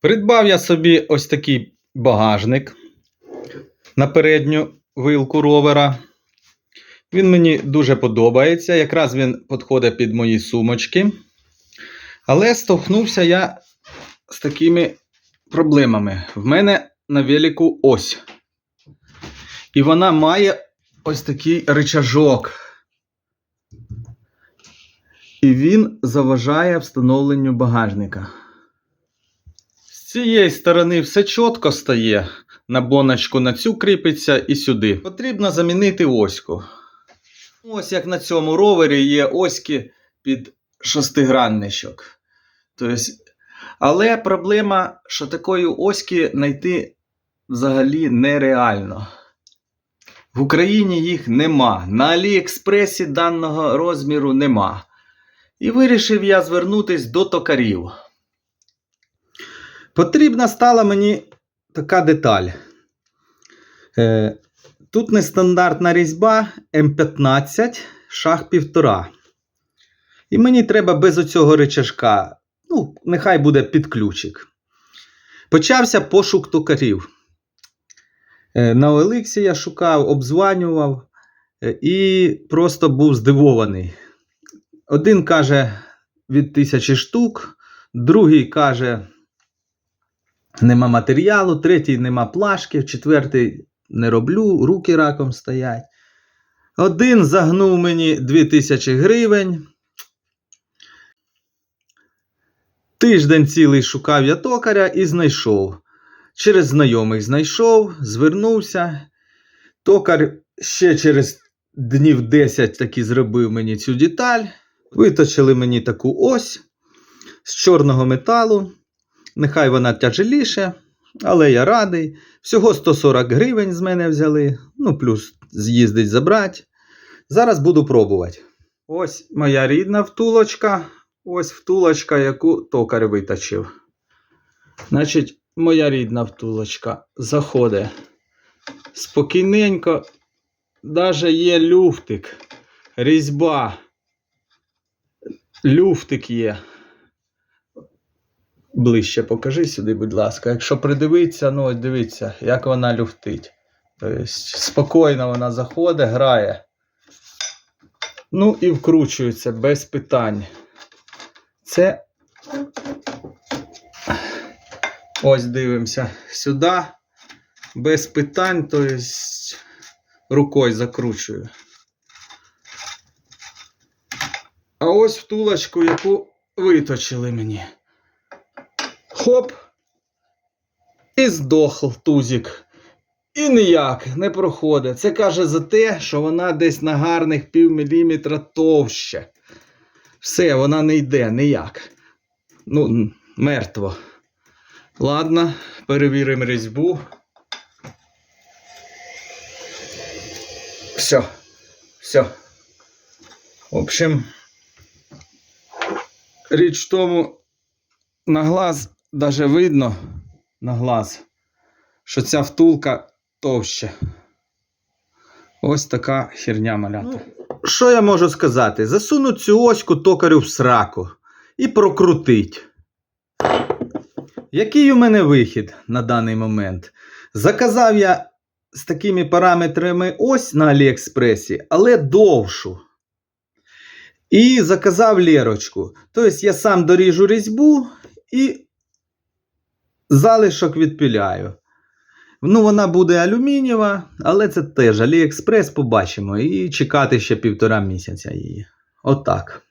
Придбав я собі ось такий багажник на передню вилку ровера. Він мені дуже подобається. Якраз він підходить під мої сумочки. Але стовхнувся я з такими проблемами. В мене на велику ось. І вона має ось такий рычажок. І він заважає встановленню багажника. З цієї сторони все чітко стає. На боночку на цю кріпиться і сюди. Потрібно замінити оську. Ось як на цьому ровері є оськи під шестигранничок. Тобто, але проблема, що такої оськи знайти взагалі нереально. В Україні їх нема. На Аліекспресі даного розміру нема. І вирішив я звернутись до токарів. Потрібна стала мені така деталь. Е, тут нестандартна різьба М15, шаг 1,5. І мені треба без оцього речашка. Ну, нехай буде підключик. Почався пошук токарів. Е, на OLX я шукав, обзванював е, і просто був здивований. Один каже від тисячі штук, другий каже, нема матеріалу, третій нема плашки, четвертий не роблю, руки раком стоять. Один загнув мені 2000 гривень. Тиждень цілий шукав я токаря і знайшов. Через знайомих знайшов, звернувся. Токар ще через днів 10 таки зробив мені цю деталь. Виточили мені таку ось з чорного металу. Нехай вона тяжеліше, але я радий. Всього 140 гривень з мене взяли. Ну, плюс з'їздить забрати. Зараз буду пробувати. Ось моя рідна втулочка. Ось втулочка, яку токар виточив. Значить, моя рідна втулочка заходить спокійненько. Даже є люфтик, різьба. Люфтик є. Ближче покажи сюди, будь ласка. Якщо придивитися, ну ось дивіться, як вона люфтить. Тобто, спокійно вона заходить, грає. Ну і вкручується без питань. Це. Ось дивимося сюди. Без питань, тобто рукою закручую. А ось втулочку, яку виточили мені. Хоп. І здохл тузик. І ніяк не проходить. Це каже за те, що вона десь на гарних пів міліметра товще. Все, вона не йде ніяк. Ну, мертво. Ладно, перевіримо різьбу. Все. Все. В общем, річ в тому, на глаз даже видно на глаз, що ця втулка товще. Ось така херня малята. що я можу сказати? Засуну цю оську токарю в сраку і прокрутить. Який у мене вихід на даний момент? Заказав я з такими параметрами ось на Аліекспресі, але довшу. І заказав лірочку. Тобто я сам доріжу різьбу і залишок відпіляю. Ну, вона буде алюмінієва, але це теж Аліекспрес побачимо. І чекати ще півтора місяця її. Отак.